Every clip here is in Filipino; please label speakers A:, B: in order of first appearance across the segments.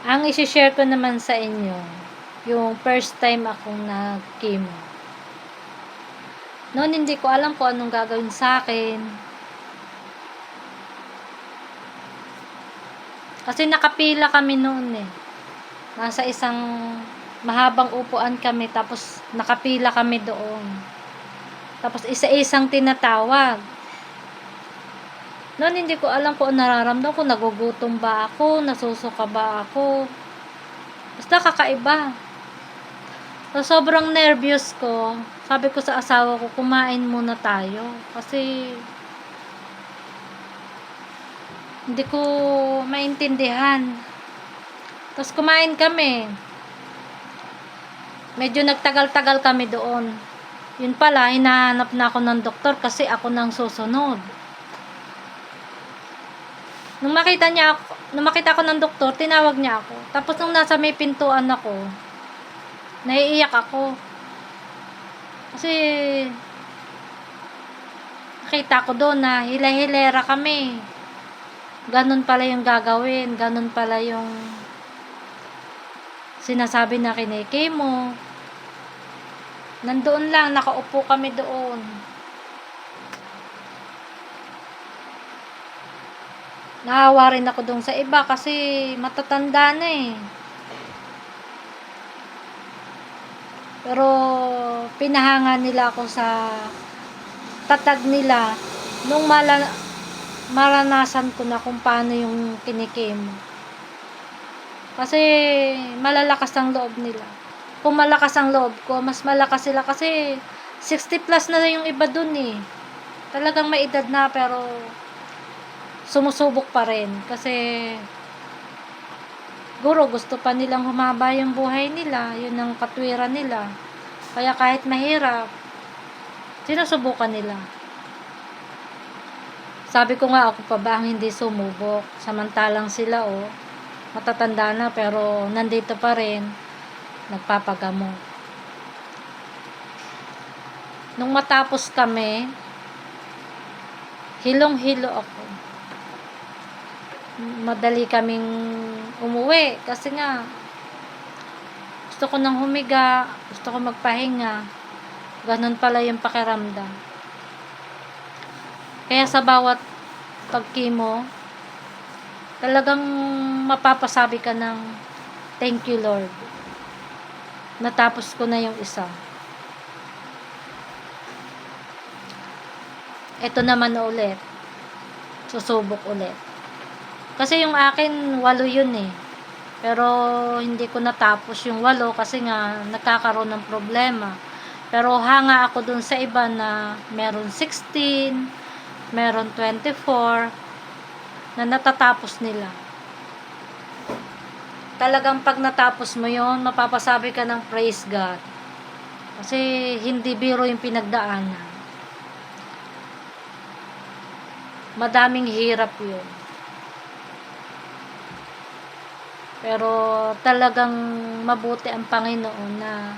A: Ang isi-share ko naman sa inyo, yung first time akong nag-chemo. Noon hindi ko alam kung anong gagawin sa akin. Kasi nakapila kami noon eh. Nasa isang mahabang upuan kami tapos nakapila kami doon. Tapos isa-isang tinatawag. Noon hindi ko alam kung nararamdaman ko, nagugutom ba ako, nasusuka ba ako. Basta kakaiba. So, sobrang nervous ko. Sabi ko sa asawa ko, kumain muna tayo. Kasi hindi ko maintindihan. Tapos kumain kami. Medyo nagtagal-tagal kami doon. Yun pala, hinahanap na ako ng doktor kasi ako nang susunod. Nung makita niya ako, nung makita ko ng doktor, tinawag niya ako. Tapos nung nasa may pintuan ako, naiiyak ako. Kasi nakita ko doon na hila-hilera kami. Ganun pala yung gagawin, ganun pala yung sinasabi na kinike mo. Nandoon lang, nakaupo kami doon. Naawa rin ako doon sa iba kasi matatanda na eh. Pero pinahanga nila ako sa tatag nila nung mala, maranasan ko na kung paano yung kinikim. Kasi malalakas ang loob nila. Kung malakas ang loob ko, mas malakas sila kasi 60 plus na yung iba dun eh. Talagang may edad na pero sumusubok pa rin. Kasi guro gusto pa nilang humaba yung buhay nila yun ang katwiran nila. Kaya kahit mahirap sinusubukan nila. Sabi ko nga ako pa ba ang hindi sumubok? Samantalang sila oh. Matatanda na pero nandito pa rin nagpapagamot nung matapos kami hilong hilo ako madali kaming umuwi kasi nga gusto ko nang humiga gusto ko magpahinga. Ganun pala yung pakiramdam. Kaya sa bawat pagkimo talagang mapapasabi ka ng thank you Lord. Natapos ko na yung isa. Ito naman na ulit. Susubok ulit kasi yung akin, walo yun eh. Pero hindi ko natapos yung walo kasi nga nagkakaroon ng problema. Pero hanga ako dun sa iba na meron 16, meron 24, na natatapos nila. Talagang pag natapos mo yon mapapasabi ka ng praise God. Kasi hindi biro yung pinagdaanan. Madaming hirap yun. Pero talagang mabuti ang Panginoon na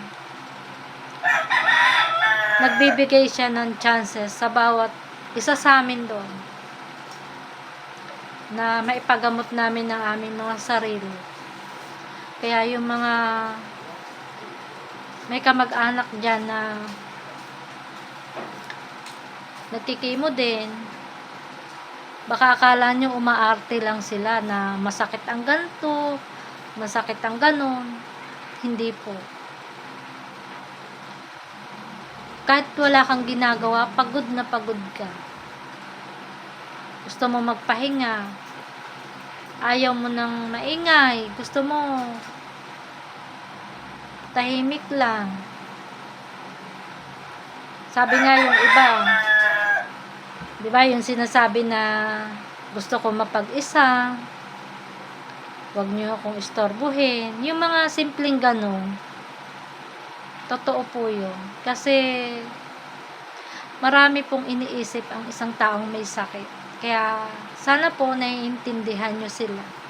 A: nagbibigay siya ng chances sa bawat isa sa amin doon na maipagamot namin ng aming mga sarili. Kaya yung mga may kamag-anak dyan na nagkikimo din, baka akala nyo umaarte lang sila na masakit ang ganto, masakit ang ganon. Hindi po. Kahit wala kang ginagawa, pagod na pagod ka. Gusto mo magpahinga. Ayaw mo nang maingay. Gusto mo tahimik lang. Sabi nga yung iba, di ba yung sinasabi na gusto ko mapag-isa, Huwag niyo akong istorbohin. Yung mga simpleng ganun, totoo po yun. Kasi, marami pong iniisip ang isang taong may sakit. Kaya, sana po naiintindihan nyo sila.